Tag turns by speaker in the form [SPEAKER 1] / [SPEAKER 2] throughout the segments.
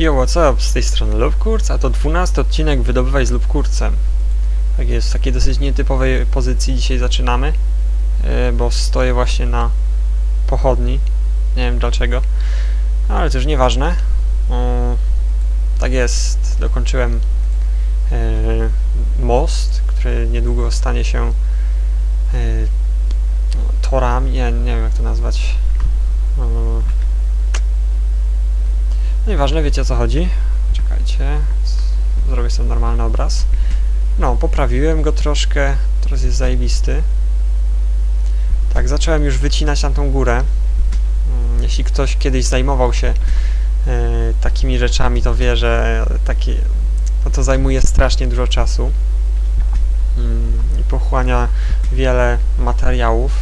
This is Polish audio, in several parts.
[SPEAKER 1] Yo, what's up? Z tej strony Lubkurc, a to 12 odcinek Wydobywaj z Lubkurcem. Tak jest, w takiej dosyć nietypowej pozycji dzisiaj zaczynamy, yy, bo stoję właśnie na pochodni. Nie wiem dlaczego, ale to już nieważne. Tak jest, dokończyłem yy, most, który niedługo stanie się yy, torami, nie wiem jak to nazwać. Nieważne, wiecie o co chodzi. Czekajcie. Zrobię sobie normalny obraz. No, poprawiłem go troszkę. Teraz jest zajebisty. Tak, zacząłem już wycinać na tą górę. Mm, Jeśli ktoś kiedyś zajmował się e, takimi rzeczami, to wie, że takie, no to zajmuje strasznie dużo czasu. Mm, I pochłania wiele materiałów.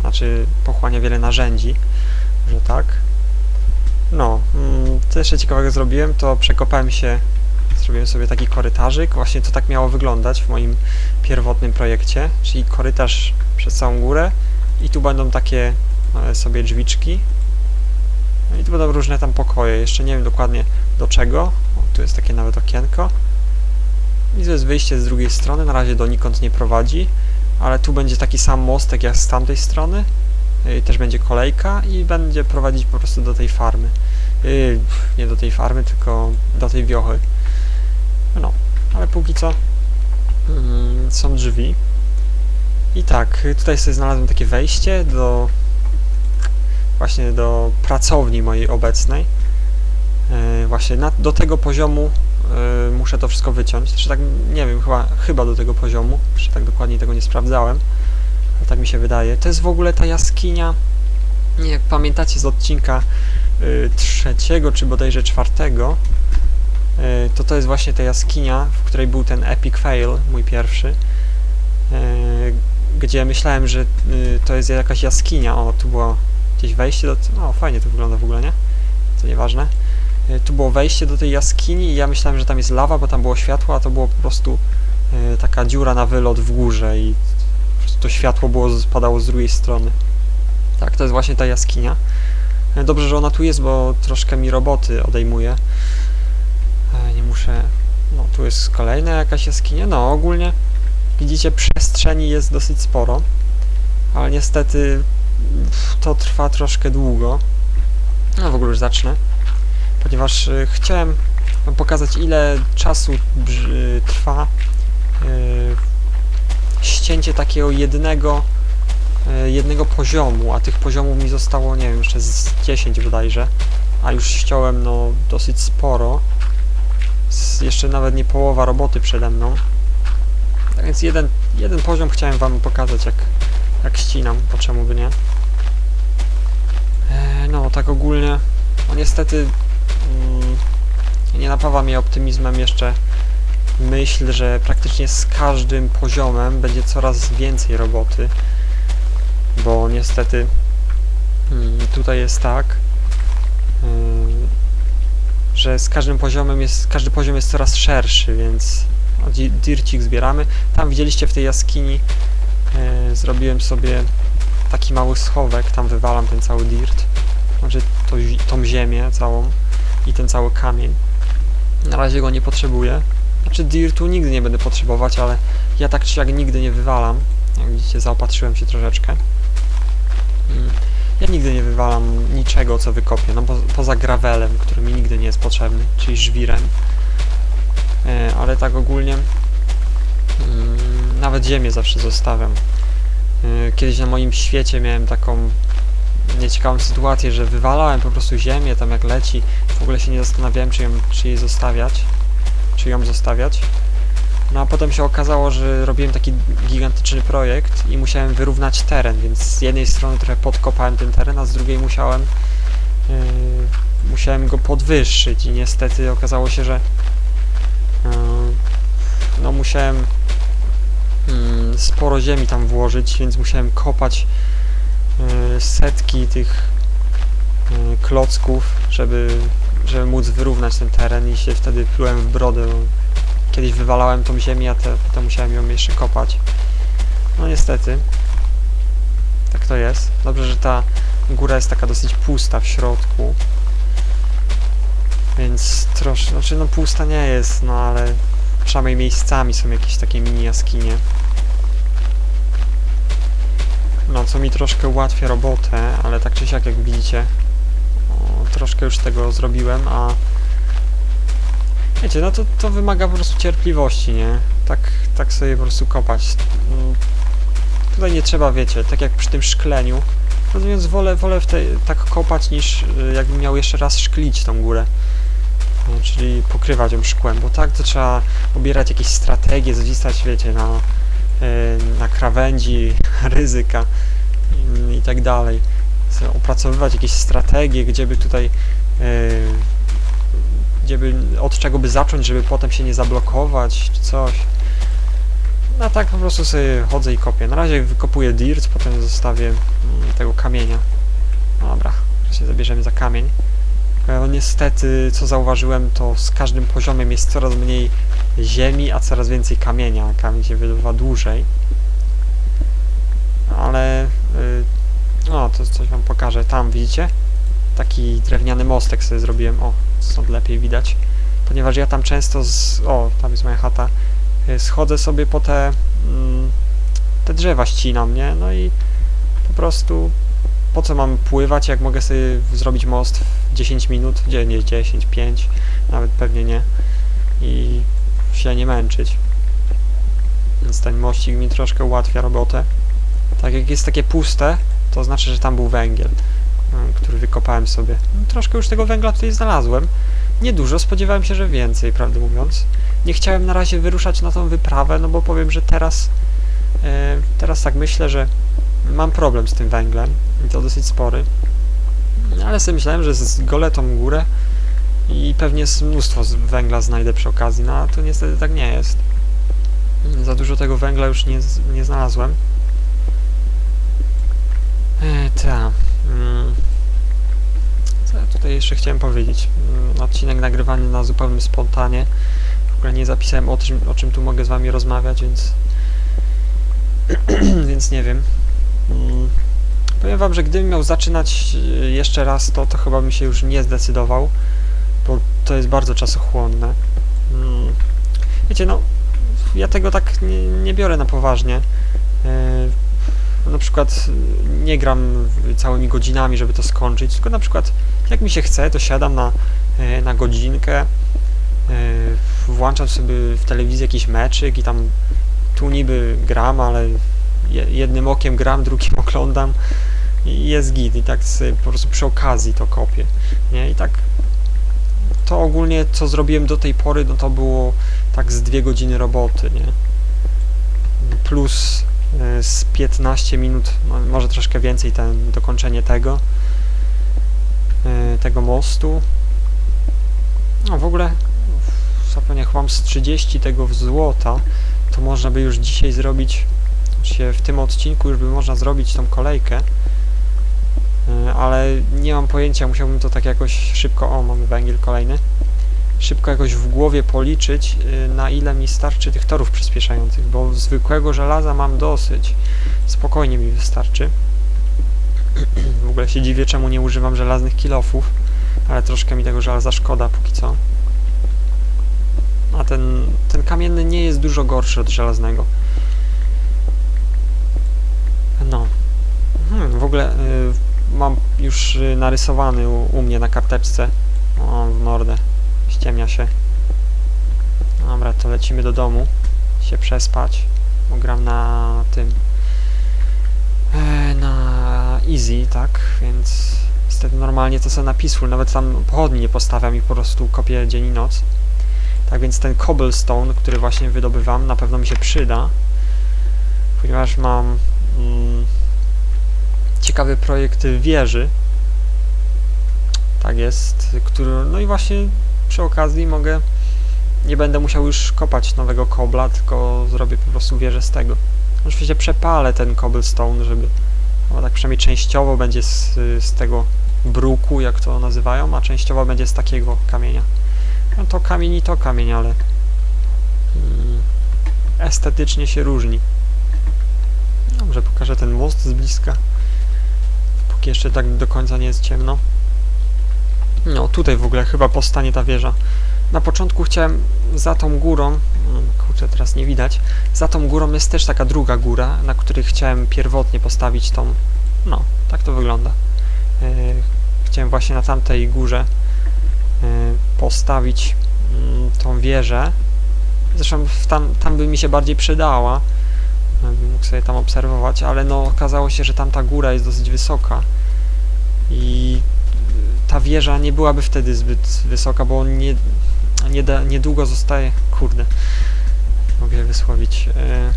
[SPEAKER 1] Znaczy, pochłania wiele narzędzi. Że tak. No, mm, co jeszcze ciekawego zrobiłem, to przekopałem się, zrobiłem sobie taki korytarzyk, właśnie to tak miało wyglądać w moim pierwotnym projekcie, czyli korytarz przez całą górę i tu będą takie e, sobie drzwiczki. No i tu będą różne tam pokoje, jeszcze nie wiem dokładnie do czego, o, tu jest takie nawet okienko. I tu jest wyjście z drugiej strony, na razie donikąd nie prowadzi, ale tu będzie taki sam mostek jak z tamtej strony, i też będzie kolejka i będzie prowadzić po prostu do tej farmy. Yy, nie do tej farmy, tylko do tej wiochy. No, ale póki co mm, są drzwi. I tak, y, tutaj sobie znalazłem takie wejście do właśnie do pracowni mojej obecnej. Yy, właśnie na, do tego poziomu yy, muszę to wszystko wyciąć. Znaczy tak, nie wiem, chyba, chyba do tego poziomu. Jeszcze tak dokładnie tego nie sprawdzałem. Ale tak mi się wydaje. To jest w ogóle ta jaskinia, nie jak pamiętacie z odcinka y, trzeciego, czy bodajże czwartego, y, to to jest właśnie ta jaskinia, w której był ten epic fail, mój pierwszy, y, gdzie myślałem, że y, to jest jakaś jaskinia. O, tu było gdzieś wejście do... O, fajnie to wygląda w ogóle, nie? To nieważne. Y, tu było wejście do tej jaskini i ja myślałem, że tam jest lawa, bo tam było światło, a to było po prostu y, taka dziura na wylot w górze i to światło było, spadało z drugiej strony. Tak, to jest właśnie ta jaskinia. E, Dobrze, że ona tu jest, bo troszkę mi roboty odejmuje. E, Nie muszę... No, tu jest kolejna jakaś jaskinia. No, ogólnie widzicie, przestrzeni jest dosyć sporo, ale niestety to trwa troszkę długo. No, w ogóle już zacznę, ponieważ e, chciałem pokazać, ile czasu brz- trwa e, ścięcie takiego jednego e, jednego poziomu, a tych poziomów mi zostało, nie wiem, jeszcze z 10 bodajże, a już ściąłem no dosyć sporo. Z, jeszcze nawet nie połowa roboty przede mną. Tak więc jeden, jeden poziom chciałem wam pokazać, jak, jak ścinam, po czemu by nie. E, no, tak ogólnie, no niestety mm, nie napawa mnie optymizmem jeszcze myśl, że praktycznie z każdym poziomem będzie coraz więcej roboty bo niestety mm, tutaj jest tak, ym, że z każdym poziomem jest, każdy poziom jest coraz szerszy, więc dircik zbieramy. Tam widzieliście w tej jaskini e, zrobiłem sobie taki mały schowek, tam wywalam ten cały dirt, znaczy to, tą ziemię całą i ten cały kamień. Na razie go nie potrzebuję. Znaczy dirtu nigdy nie będę potrzebować, ale ja tak czy jak nigdy nie wywalam. Jak widzicie, zaopatrzyłem się troszeczkę. Mm. Ja nigdy nie wywalam niczego, co wykopię, no po, poza gravelem, który mi nigdy nie jest potrzebny, czyli żwirem. E, ale tak ogólnie mm, nawet ziemię zawsze zostawiam. E, kiedyś na moim świecie miałem taką nieciekawą sytuację, że wywalałem po prostu ziemię tam jak leci. W ogóle się nie zastanawiałem, czy, ją, czy jej zostawiać, czy ją zostawiać. No a potem się okazało, że robiłem taki gigantyczny projekt i musiałem wyrównać teren, więc z jednej strony trochę podkopałem ten teren, a z drugiej musiałem yy, musiałem go podwyższyć. I niestety okazało się, że yy, no musiałem yy, sporo ziemi tam włożyć, więc musiałem kopać yy, setki tych yy, klocków, żeby, żeby móc wyrównać ten teren i się wtedy plułem w brodę, Kiedyś wywalałem tą ziemię, a te, potem musiałem ją jeszcze kopać. No niestety. Tak to jest. Dobrze, że ta góra jest taka dosyć pusta w środku. Więc troszkę, znaczy no pusta nie jest, no ale przynajmniej miejscami są jakieś takie mini jaskinie. No, co mi troszkę ułatwia robotę, ale tak czy siak, jak widzicie, o, troszkę już tego zrobiłem, a wiecie, no to, to wymaga po prostu cierpliwości, nie? Tak, tak sobie po prostu kopać. Mm, Tutaj nie trzeba, wiecie, tak jak przy tym szkleniu, mówiąc, wolę, wolę w tej, tak kopać, niż y, jakbym miał jeszcze raz szklić tą górę. No, czyli pokrywać ją szkłem, bo tak to trzeba obierać jakieś strategie, zwisać, wiecie, na, y, na krawędzi ryzyka i, tak dalej. Opracowywać jakieś strategie, gdzie by tutaj, y, gdzie by, od czego by zacząć, żeby potem się nie zablokować, czy coś. No tak po prostu sobie chodzę i kopię. Na razie wykopuję dirt, potem zostawię mm, tego kamienia. Dobra, się zabierzemy za kamień. E, niestety, co zauważyłem, to z każdym poziomem jest coraz mniej ziemi, a coraz więcej kamienia. Kamień się wydobywa dłużej. Ale... Y, o, to coś wam pokażę. Tam, widzicie? Taki drewniany mostek sobie zrobiłem. O, stąd lepiej widać. Ponieważ ja tam często z... O, tam jest moja chata y, schodzę sobie po te, mm, te drzewa ścinam, nie? No i po prostu po co mam pływać, jak mogę sobie zrobić most w 10 minut, gdzie nie 10, 5, nawet pewnie nie i się nie męczyć. Więc ten mościk mi troszkę ułatwia robotę. Tak jak jest takie puste, to znaczy, że tam był węgiel, który wykopałem sobie. No, troszkę już tego węgla tutaj znalazłem. Niedużo, spodziewałem się, że więcej, prawdę mówiąc nie chciałem na razie wyruszać na tą wyprawę, no bo powiem, że teraz e, teraz tak myślę, że mam problem z tym węglem i to dosyć spory. Ale sobie myślałem, że z goletą górę i pewnie mnóstwo węgla znajdę przy okazji, no a to niestety tak nie jest. Za dużo tego węgla już nie, nie znalazłem. E, ta. Mm. Tutaj jeszcze chciałem powiedzieć? Mm, Odcinek nagrywany na zupełnym spontanie. W ogóle nie zapisałem o czym, o czym tu mogę z wami rozmawiać, więc więc nie wiem. Mm, Powiem wam, że gdybym miał zaczynać y, jeszcze raz to, to chyba bym się już nie zdecydował, bo to jest bardzo czasochłonne. Mm, Wiecie, no, ja tego tak nie, nie biorę na poważnie. E, Na przykład nie gram całymi godzinami, żeby to skończyć, tylko na przykład jak mi się chce, to siadam na, e, na godzinkę, e, włączam sobie w telewizji jakiś meczyk i tam tu niby gram, ale je- jednym okiem gram, drugim oglądam i jest git i tak sobie po prostu przy okazji to kopię, nie? I tak to ogólnie co zrobiłem do tej pory, no to było tak z dwie godziny roboty, nie? Plus e, z 15 minut, no, może troszkę więcej ten dokończenie tego tego mostu. No w ogóle zapomniałem, mam z 30 tego złota, to można by już dzisiaj zrobić, się w tym odcinku już by można zrobić tą kolejkę, E, ale nie mam pojęcia, musiałbym to tak jakoś szybko, o mamy węgiel kolejny, szybko jakoś w głowie policzyć, y, na ile mi starczy tych torów przyspieszających, bo zwykłego żelaza mam dosyć, spokojnie mi wystarczy. W ogóle się dziwię, czemu nie używam żelaznych kilofów, ale troszkę mi tego żelaza szkoda póki co. A ten, ten kamienny nie jest dużo gorszy od żelaznego. No. Hmm, w ogóle y, mam już y, narysowany u, u mnie na karteczce. O, w mordę. Ściemnia się. Dobra, to lecimy do domu. Się przespać. Bo gram na tym. Easy, tak? Więc niestety normalnie to sobie na. Nawet tam pochodni nie postawiam i po prostu kopię dzień i noc. Tak więc ten cobblestone, który właśnie wydobywam, na pewno mi się przyda. Ponieważ mam mm, ciekawy projekt wieży. Tak jest, który, no i właśnie przy okazji mogę, nie będę musiał już kopać nowego kobla, tylko zrobię po prostu wieżę z tego. Oczywiście przepalę ten cobblestone, żeby, no tak przynajmniej częściowo będzie z, z tego bruku, jak to nazywają, a częściowo będzie z takiego kamienia. No to kamień i to kamień, ale mm, estetycznie się różni. Dobrze, pokażę ten most z bliska. Póki jeszcze tak do końca nie jest ciemno. No, tutaj w ogóle chyba powstanie ta wieża. Na początku chciałem za tą górą, kurczę, teraz nie widać, za tą górą jest też taka druga góra, na której chciałem pierwotnie postawić tą, no, tak to wygląda. Yy, chciałem właśnie na tamtej górze yy, postawić mm, tą wieżę. Zresztą tam, tam by mi się bardziej przydała, bym mógł sobie tam obserwować, ale no okazało się, że tamta góra jest dosyć wysoka i ta wieża nie byłaby wtedy zbyt wysoka, bo nie, nie da, niedługo zostaje, kurde, mogę je wysłowić, e,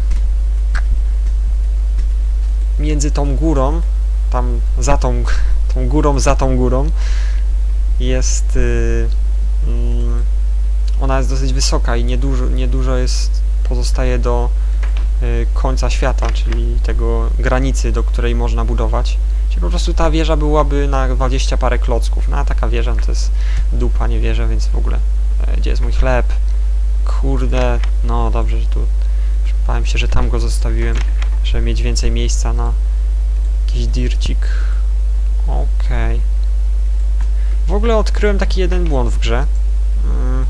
[SPEAKER 1] między tą górą, tam za tą, tą górą, za tą górą jest, y, mm, ona jest dosyć wysoka i niedużo, niedużo jest, pozostaje do y, końca świata, czyli tego granicy, do której można budować. Czyli po prostu ta wieża byłaby na 20 parę klocków. No a taka wieża to jest dupa, nie wierzę, więc w ogóle gdzie jest mój chleb? Kurde, no dobrze, że tu bałem się, że tam go zostawiłem, żeby mieć więcej miejsca na jakiś dircik. Okej. W ogóle odkryłem taki jeden błąd w grze. Mm.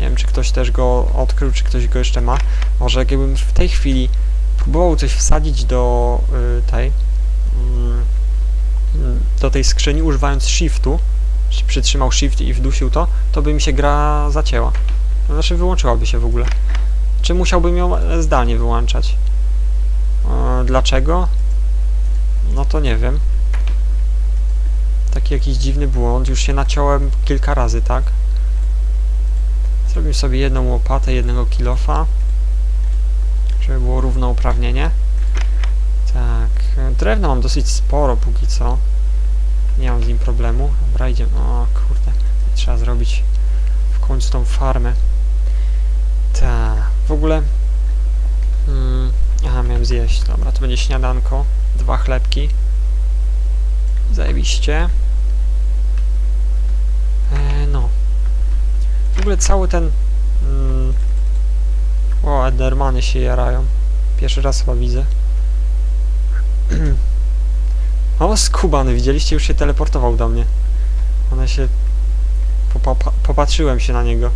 [SPEAKER 1] Nie wiem, czy ktoś też go odkrył, czy ktoś go jeszcze ma. Może jakbym w tej chwili próbował coś wsadzić do y, tej mm, do tej skrzyni używając shiftu, przytrzymał shift i wdusił to, to by mi się gra zacięła. To Znaczy wyłączyłaby się w ogóle. Czy musiałbym ją e, zdalnie wyłączać? E, dlaczego? No to nie wiem. Taki jakiś dziwny błąd. Już się naciąłem kilka razy, tak? Zrobimy sobie jedną łopatę, jednego kilofa żeby było równouprawnienie. Tak, drewna mam dosyć sporo póki co. Nie mam z nim problemu. Dobra, idziemy. O kurde, trzeba zrobić w końcu tą farmę. Tak, w ogóle... Mm, aha, miałem zjeść. Dobra, to będzie śniadanko. Dwa chlebki. Zajebiście. E, no. W ogóle cały ten... Mm, o, Endermany się jarają. Pierwszy raz chyba widzę. o, skubany, widzieliście? Już się teleportował do mnie. One się... Popa popatrzyłem się na niego.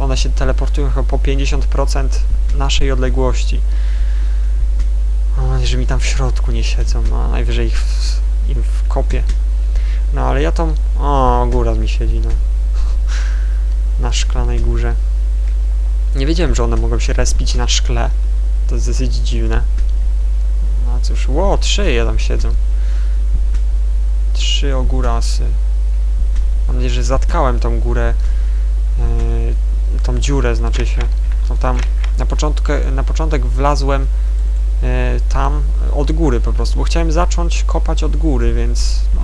[SPEAKER 1] One się teleportują chyba po 50% naszej odległości. O, że mi tam w środku nie siedzą, no, najwyżej ich w, im w kopie. No, ale ja tą... O, góra mi siedzi, no. Na szklanej górze. Nie wiedziałem, że one mogą się respić na szkle. To jest dosyć dziwne. No cóż, ło, trzy je tam siedzą. Trzy ogórasy. Mam nadzieję, że zatkałem tą górę, yy, tą dziurę, znaczy się. To tam na, początku, na początek wlazłem yy, tam od góry po prostu, bo chciałem zacząć kopać od góry, więc no,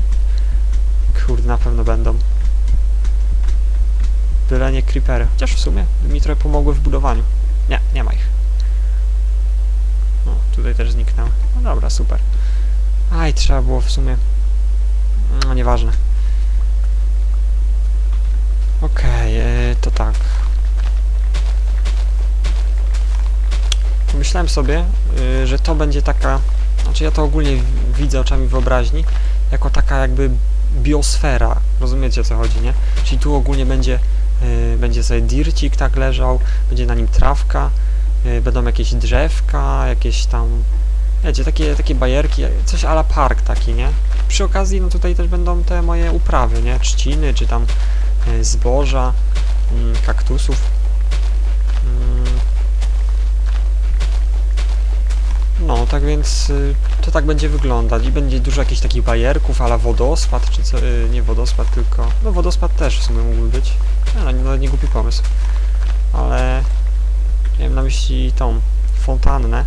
[SPEAKER 1] kurde, na pewno będą. Byle nie creepery. Chociaż w sumie mi trochę pomogły w budowaniu. Nie, nie ma ich. No, tutaj też zniknęły. No dobra, super. Aj, trzeba było w sumie... No, nieważne. Okej, okay, to tak. Myślałem sobie, yy, że to będzie taka... Znaczy ja to ogólnie widzę oczami wyobraźni, jako taka jakby biosfera. Rozumiecie o co chodzi, nie? Czyli tu ogólnie będzie Y, będzie sobie dircik tak leżał, będzie na nim trawka, będą jakieś drzewka, jakieś tam, wiecie, takie, takie bajerki, coś ala park taki, nie? Przy okazji, no tutaj też będą te moje uprawy, nie? Trzciny, czy tam zboża, mm, kaktusów. Mm. No, tak więc to tak będzie wyglądać i będzie dużo jakichś takich bajerków, ala wodospad, czy co, nie wodospad, tylko, no wodospad też w sumie mógłby być. No, no nie głupi pomysł. Ale miałem na myśli tą fontannę.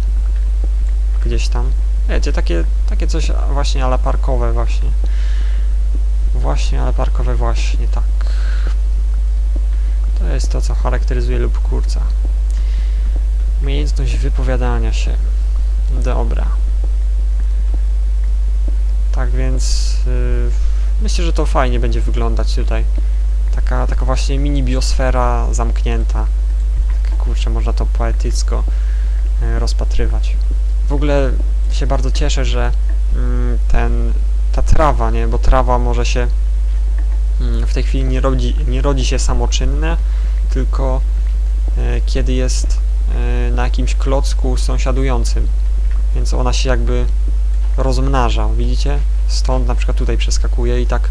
[SPEAKER 1] Gdzieś tam. Wiecie, takie, takie coś właśnie, ale parkowe właśnie. Właśnie, ale parkowe właśnie, tak. To jest to, co charakteryzuje lub kurca. Umiejętność wypowiadania się. Dobra. Tak więc yy, myślę, że to fajnie będzie wyglądać tutaj. Taka, taka właśnie mini biosfera zamknięta. Tak, kurczę, można to poetycko y, rozpatrywać. W ogóle się bardzo cieszę, że mm, ten ta trawa, nie? Bo trawa może się w tej chwili nie rodzi, nie rodzi się samoczynne, tylko e, kiedy jest e, na jakimś klocku sąsiadującym. Więc ona się jakby rozmnaża, widzicie? Stąd na przykład tutaj przeskakuje i tak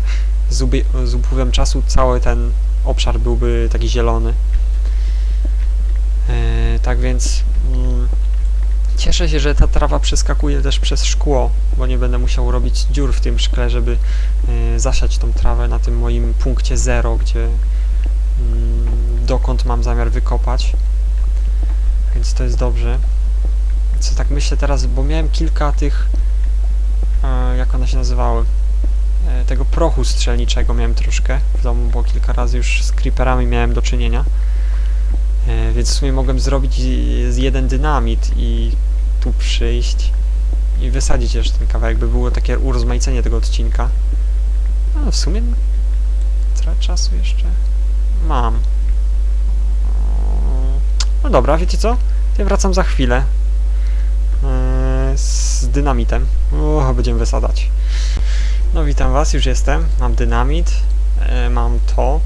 [SPEAKER 1] z, z upływem czasu cały ten obszar byłby taki zielony. E, tak więc mm, cieszę się, że ta trawa przeskakuje też przez szkło, bo nie będę musiał robić dziur w tym szkle, żeby e, zasiać tą trawę na tym moim punkcie zero, gdzie mm, dokąd mam zamiar wykopać. Więc to jest dobrze. Co tak myślę teraz, bo miałem kilka tych, e, jak one się nazywały, e, tego prochu strzelniczego miałem troszkę w domu, bo kilka razy już z creeperami miałem do czynienia. E, więc w sumie mogłem zrobić z jeden dynamit i tu przyjść i wysadzić jeszcze ten kawałek, by było takie urozmaicenie tego odcinka. No w sumie trochę czasu jeszcze mam. No dobra, wiecie co? Ja wracam za chwilę e, z dynamitem. O, będziemy wysadzać. No witam was, już jestem. Mam dynamit, e, mam to,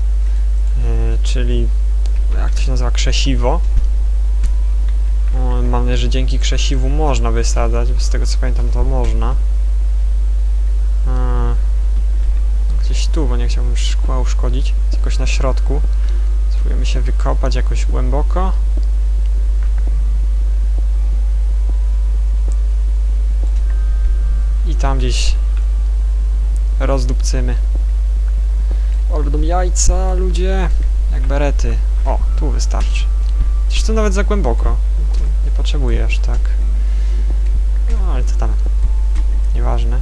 [SPEAKER 1] czyli jak to się nazywa, krzesiwo. Mam nadzieję, że dzięki krzesiwu można wysadzać, bo z tego co pamiętam to można. Gdzieś tu, bo nie chciałbym szkła uszkodzić. Jest jakoś na środku. Spróbujemy się wykopać jakoś głęboko. I tam gdzieś rozdupcymy. O, będą jajca, ludzie. Jak berety. O, tu wystarczy. To nawet za głęboko. Nie potrzebuję aż tak. No, ale to tam. Nieważne.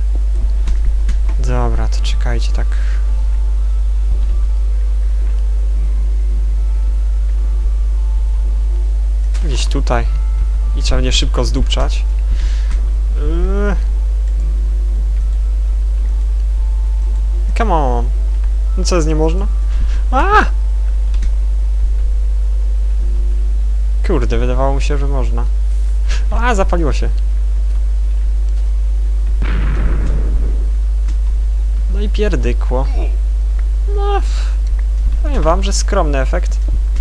[SPEAKER 1] Dobra, to czekajcie tak. Gdzieś tutaj. I trzeba będzie szybko zdupczać. Yy. Come on. No co jest nie można? A! Kurde, wydawało mi się, że można. A, zapaliło się. No i pierdykło. No, powiem wam, że skromny efekt.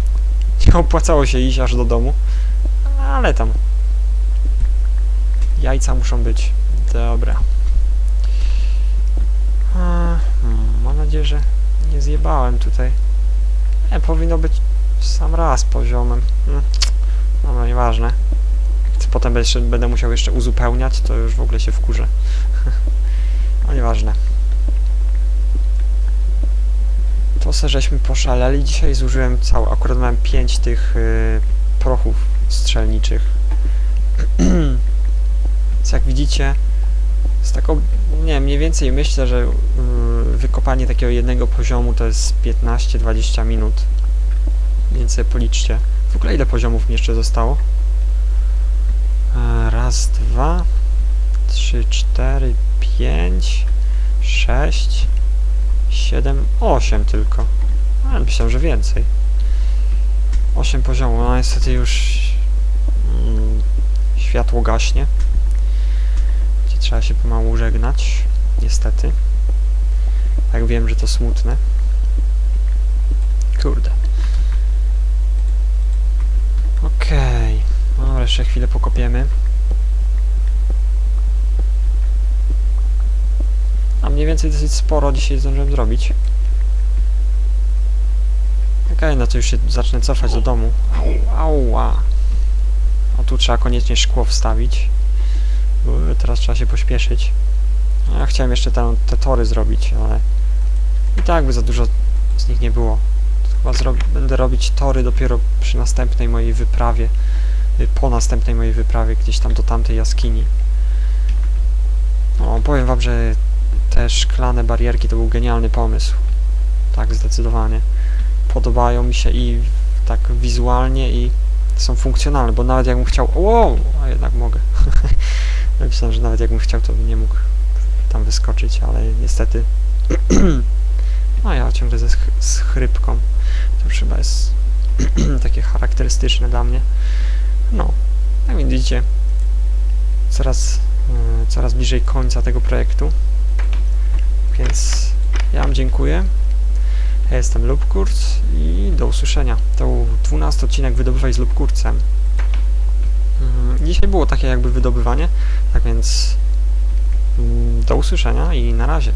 [SPEAKER 1] Nie opłacało się iść aż do domu. Ale tam. Jajca muszą być. Dobra. Hmm, mam nadzieję, że nie zjebałem tutaj. Nie, powinno być sam raz poziomem. Hmm. Dobra, nieważne. To Potem jeszcze, będę musiał jeszcze uzupełniać, to już w ogóle się wkurzę. no nieważne. To se żeśmy poszaleli. Dzisiaj zużyłem cały, akurat miałem 5 tych y, prochów strzelniczych. Więc jak widzicie, z taką, nie mniej więcej myślę, że y, wykopanie takiego jednego poziomu to jest 15-20 minut. Więc sobie policzcie. W ogóle ile poziomów mi jeszcze zostało? E, Raz, dwa, trzy, cztery, pięć, sześć, siedem, osiem tylko. A, myślałem, że więcej. Osiem poziomów, no niestety już mm, światło gaśnie. Gdzie trzeba się pomału żegnać, niestety. Tak wiem, że to smutne. Kurde. Okej. No dobra, jeszcze chwilę pokopiemy. A mniej więcej dosyć sporo dzisiaj zdążyłem zrobić. Okej, no to już się zacznę cofać do domu. Ała. O tu trzeba koniecznie szkło wstawić. Teraz trzeba się pośpieszyć. Ja chciałem jeszcze te, te tory zrobić, ale i tak by za dużo z nich nie było. Chyba będę robić tory dopiero przy następnej mojej wyprawie. y, Po następnej mojej wyprawie gdzieś tam do tamtej jaskini. O, powiem wam, że te szklane barierki to był genialny pomysł. Tak, zdecydowanie. Podobają mi się i tak wizualnie i są funkcjonalne, bo nawet jakbym chciał... Wow! A jednak mogę. Myślałem, że nawet jakbym chciał, to bym nie mógł tam wyskoczyć, ale niestety... ja ciągle ze sch- z chrypką. To chyba jest takie charakterystyczne dla mnie. No, jak widzicie, coraz, e, coraz bliżej końca tego projektu. Więc ja Wam dziękuję. Ja jestem Lubkurt i do usłyszenia. To był 12 odcinek Wydobywaj z Lubkurcem. Mm, Dzisiaj było takie jakby wydobywanie, tak więc mm, do usłyszenia i na razie.